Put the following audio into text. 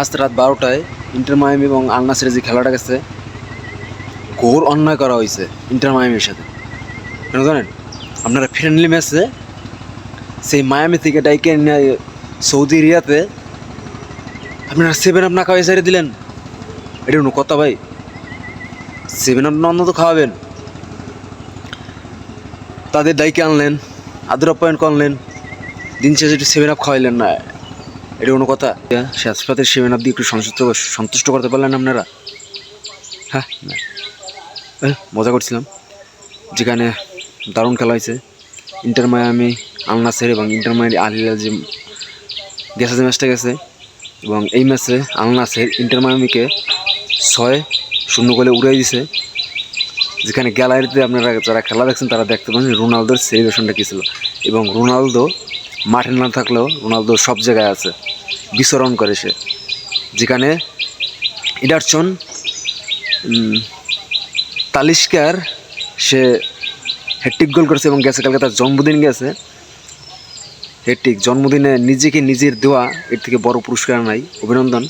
আজ রাত বারোটায় ইন্টার মায়ামি এবং আল নাসেরের যে খেলাটা গেছে। ঘোর অন্যায় করা হয়েছে ইন্টার মায়ামির সাথে। কেন জানেন? আপনারা ফ্রেন্ডলি ম্যাচে সেই মায়ামি থেকে ডাইকে সৌদি এরিয়াতে আপনারা সেভেন আপ না খাওয়াই সাইডে দিলেন। এটা কোনো কথা ভাই? সেভেন আপ অন্য তো খাওয়াবেন। তাদের ডাইকে আনলেন, আদর আপ্যায়ন করলেন, দিন শেষে একটু সেভেন আপ খাওয়াইলেন না। এটা কোনো কথা। শেষপাতের সেভেন আপ দিয়ে একটু সন্তুষ্ট সন্তুষ্ট করতে পারলেন আপনারা? হ্যাঁ মজা করছিলাম। যেখানে দারুণ খেলা হয়েছে। ইন্টার মায়ামি, আল নাসের এবং ইন্টার মায়ামি আল হিলাল যে গেছে যে ম্যাচটা গেছে, এবং এই ম্যাচে আল নাসের ইন্টার মায়ামিকে ছয় শূন্য গোলে উড়াই দিছে। যেখানে গ্যালারিতে আপনারা যারা খেলা দেখছেন তারা দেখতে পাবেন রোনালদোর সেলিব্রেশনটা কী ছিল। এবং রোনালদো মাঠে না থাকলেও রোনালদো সব জায়গায় আছে। বিচরণ করে সে। যেখানে ইডারসন তালিস্কার, সে হেট্রিক গোল করেছে এবং গেছে। কালকে তার জন্মদিন গেছে। হেট্রিক জন্মদিনে নিজেকে নিজের দেওয়া, এর থেকে বড় পুরস্কার নাই। অভিনন্দন।